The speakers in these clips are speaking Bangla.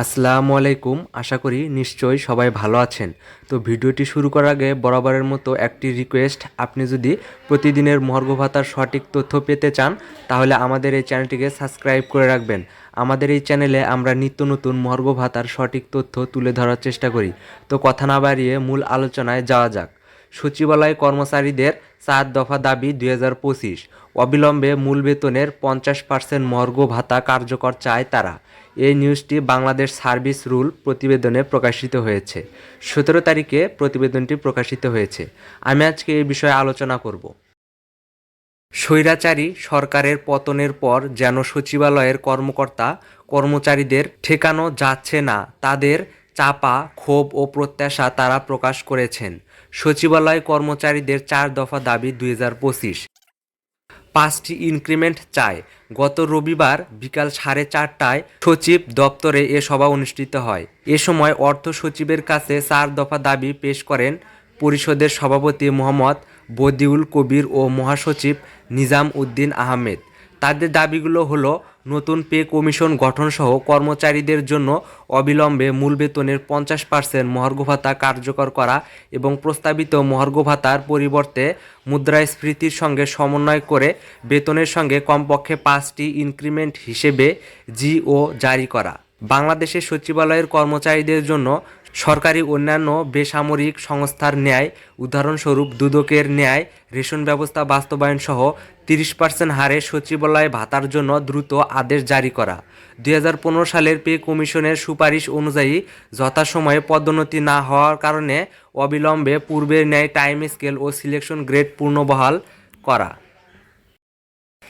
আসসালামু আলাইকুম। আশা করি নিশ্চয়ই সবাই ভালো আছেন। তো ভিডিওটি শুরু করার আগে বরাবরের মতো একটি রিকোয়েস্ট আপনি যদি প্রতিদিনের মর্গ ভাতার সঠিক তথ্য পেতে চান, তাহলে আমাদের এই চ্যানেলটিকে সাবস্ক্রাইব করে রাখবেন। আমাদের এই চ্যানেলে আমরা নিত্য নতুন মর্গ ভাতার সঠিক তথ্য তুলে ধরার চেষ্টা করি। তো কথা না বাড়িয়ে মূল আলোচনায় যাওয়া যাক। সচিবালয় কর্মচারীদের চার দফা দাবি দুই হাজার পঁচিশ। অবিলম্বে মূল বেতনের পঞ্চাশ পার্সেন্ট মর্গ ভাতা কার্যকর চায় তারা। এই নিউজটি বাংলাদেশ সার্ভিস রুল প্রতিবেদনে প্রকাশিত হয়েছে। সতেরো তারিখে প্রতিবেদনটি প্রকাশিত হয়েছে। আমি আজকে এই বিষয়ে আলোচনা করব। স্বৈরাচারী সরকারের পতনের পর যেন সচিবালয়ের কর্মকর্তা কর্মচারীদের ঠেকানো যাচ্ছে না, তাদের চাপা, ক্ষোভ ও প্রত্যাশা তারা প্রকাশ করেছেন। সচিবালয় কর্মচারীদের চার দফা দাবি দুই হাজার পঁচিশ। পাঁচটি ইনক্রিমেন্ট চায় গত রবিবার বিকাল সাড়ে চারটায় সচিব দপ্তরে এ সভা অনুষ্ঠিত হয়। এ সময় অর্থ সচিবের কাছে চার দফা দাবি পেশ করেন পরিষদের সভাপতি মোহাম্মদ বদিউল কবির ও মহাসচিব নিজাম উদ্দিন আহমেদ। তাদের দাবিগুলো হলো, নতুন পে কমিশন গঠনসহ কর্মচারীদের জন্য অবিলম্বে মূল বেতনের পঞ্চাশ পার্সেন্ট মহার্ঘ ভাতা কার্যকর করা এবং প্রস্তাবিত মহার্ঘ ভাতার পরিবর্তে মুদ্রাস্ফীতির সঙ্গে সমন্বয় করে বেতনের সঙ্গে কমপক্ষে পাঁচটি ইনক্রিমেন্ট হিসেবে জিও জারি করা। বাংলাদেশের সচিবালয়ের কর্মচারীদের জন্য সরকারি অন্যান্য বেসামরিক সংস্থার ন্যায়, উদাহরণস্বরূপ দুদকের ন্যায়, রেশন ব্যবস্থা বাস্তবায়ন সহ তিরিশ পার্সেন্ট হারে সচিবালয় ভাতার জন্য দ্রুত আদেশ জারি করা। দু হাজার পনেরো সালের পে কমিশনের সুপারিশ অনুযায়ী যথাসময়ে পদোন্নতি না হওয়ার কারণে অবিলম্বে পূর্বের ন্যায় টাইম স্কেল ও সিলেকশন গ্রেড পুনর্বহাল করা।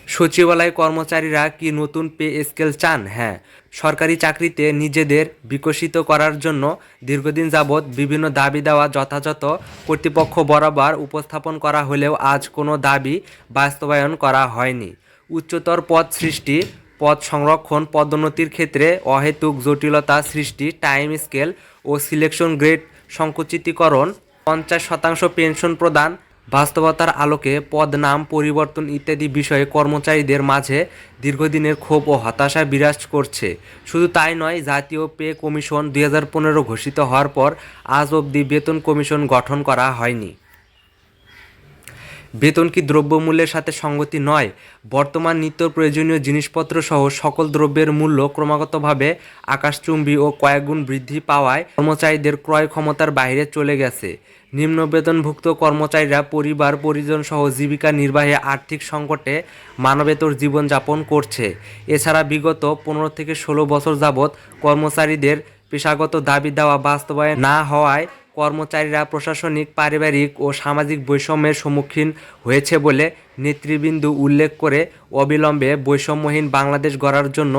সচিবালয় কর্মচারীরা কি নতুন পে স্কেল চান? হ্যাঁ সরকারি চাকরিতে নিজেদের বিকশিত করার জন্য দীর্ঘদিন যাবৎ বিভিন্ন দাবি দেওয়া যথাযথ কর্তৃপক্ষ বরাবর উপস্থাপন করা হলেও আজ কোনো দাবি বাস্তবায়ন করা হয়নি। উচ্চতর পদ সৃষ্টি, পদ সংরক্ষণ, পদোন্নতির ক্ষেত্রে অহেতুক জটিলতা সৃষ্টি, টাইম স্কেল ও সিলেকশন গ্রেড সংকুচিতকরণ, পঞ্চাশ শতাংশ পেনশন প্রদান বাস্তবতার আলোকে পদ, নাম, পরিবর্তন ইত্যাদি বিষয়ে কর্মচারীদের মাঝে দীর্ঘদিনের ক্ষোভ ও হতাশা বিরাজ করছে। শুধু তাই নয়, জাতীয় পে কমিশন দুই হাজার পনেরো ঘোষিত হওয়ার পর আজ অবধি বেতন কমিশন গঠন করা হয়নি। বেতন কি দ্রব্যমূল্যের সাথে সঙ্গতি নয়। বর্তমান নিত্য প্রয়োজনীয় জিনিসপত্র সহ সকল দ্রব্যের মূল্য ক্রমাগতভাবে আকাশচুম্বী ও কয়েকগুণ বৃদ্ধি পাওয়ায় কর্মচারীদের ক্রয় ক্ষমতার বাইরে চলে গেছে। নিম্ন বেতনভুক্ত কর্মচারীরা পরিবার, পরিজন সহ জীবিকা নির্বাহে আর্থিক সংকটে মানবেতর জীবনযাপন করছে। এছাড়া বিগত পনেরো থেকে ষোলো বছর যাবৎ কর্মচারীদের পেশাগত দাবি দেওয়া বাস্তবায়ন না হওয়ায় কর্মচারীরা প্রশাসনিক, পারিবারিক ও সামাজিক বৈষম্যের সম্মুখীন হয়েছে বলে নেতৃবৃন্দ উল্লেখ করে অবিলম্বে বৈষম্যহীন বাংলাদেশ গড়ার জন্য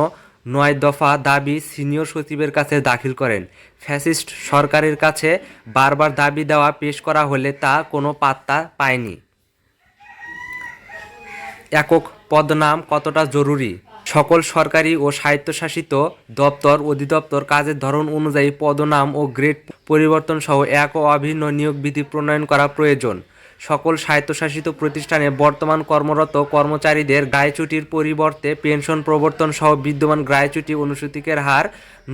নয় দফা দাবি সিনিয়র সচিবের কাছে দাখিল করেন। ফ্যাসিস্ট সরকারের কাছে বারবার দাবি দেওয়া পেশ করা হলে তা কোনো পাত্তা পায়নি। একক পদনাম কতটা জরুরি? সকল সরকারি ও স্বায়ত্তশাসিত দপ্তর অধিদপ্তর কাজের ধরন অনুযায়ী পদনাম ও গ্রেড পরিবর্তন সহ এক ও অভিন্ন নিয়োগ বিধি প্রণয়ন করা প্রয়োজন। সকল স্বায়ত্তশাসিত প্রতিষ্ঠানে বর্তমান কর্মরত কর্মচারীদের গ্রায়চুটির পরিবর্তে পেনশন প্রবর্তন সহ বিদ্যমান গ্রায়চুটি অনুসূচিকের হার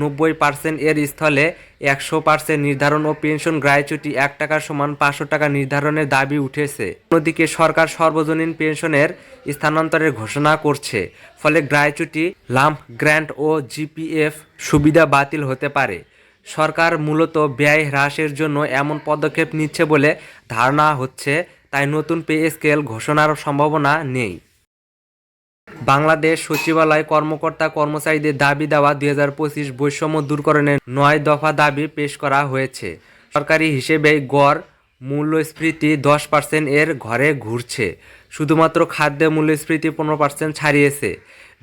নব্বই পার্সেন্ট এর স্থলে একশো পার্সেন্ট নির্ধারণ ও পেনশন গ্রায়চুটি এক টাকার সমান পাঁচশো টাকা নির্ধারণের দাবি উঠেছে। অন্যদিকে সরকার সর্বজনীন পেনশনের স্থানান্তরের ঘোষণা করছে, ফলে গ্রায়চুটি লাম্প গ্র্যান্ট ও জিপিএফ সুবিধা বাতিল হতে পারে। সরকার মূলত ব্যয় হ্রাসের জন্য এমন পদক্ষেপ নিচ্ছে বলে ধারণা হচ্ছে, তাই নতুন পে স্কেল ঘোষণার সম্ভাবনা নেই। বাংলাদেশ সচিবালয় কর্মকর্তা কর্মচারীদের দাবি দেওয়া দুই হাজার পঁচিশ বৈষম্য দূরকরণের নয় দফা দাবি পেশ করা হয়েছে। সরকারি হিসেবে গড় মূল্যস্ফীতি দশ পার্সেন্ট এর ঘরে ঘুরছে। শুধুমাত্র খাদ্য মূল্যস্ফীতি পনেরো পার্সেন্ট ছাড়িয়েছে।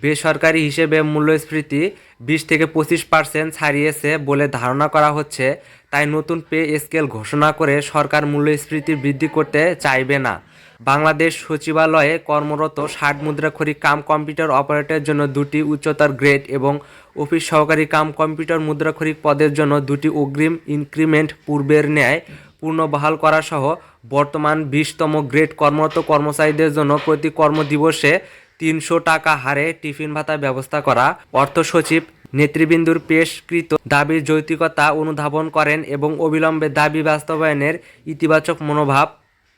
বেসরকারি হিসেবে মূল্যস্ফীতি বিশ থেকে পঁচিশ পার্সেন্ট ছাড়িয়েছে বলে ধারণা করা হচ্ছে। তাই নতুন পে স্কেল ঘোষণা করে সরকার মূল্যস্ফীতি বৃদ্ধি করতে চাইবে না। বাংলাদেশ সচিবালয়ে কর্মরত ষাট মুদ্রাক্ষরী কাম কম্পিউটার অপারেটরের জন্য দুটি উচ্চতর গ্রেড এবং অফিস সহকারী কাম কম্পিউটার মুদ্রাক্ষরী পদের জন্য দুটি অগ্রিম ইনক্রিমেন্ট পূর্বের ন্যায় পুনর্বহাল করা সহ বর্তমান বিশতম গ্রেড কর্মরত কর্মচারীদের জন্য প্রতি কর্মদিবসে তিনশো টাকা হারে টিফিন ভাতা ব্যবস্থা করা। অর্থ সচিব নেতৃবৃন্দুর পেশকৃত দাবির যৌতিকতা অনুধাবন করেন এবং অবিলম্বে দাবি বাস্তবায়নের ইতিবাচক মনোভাব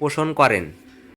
পোষণ করেন।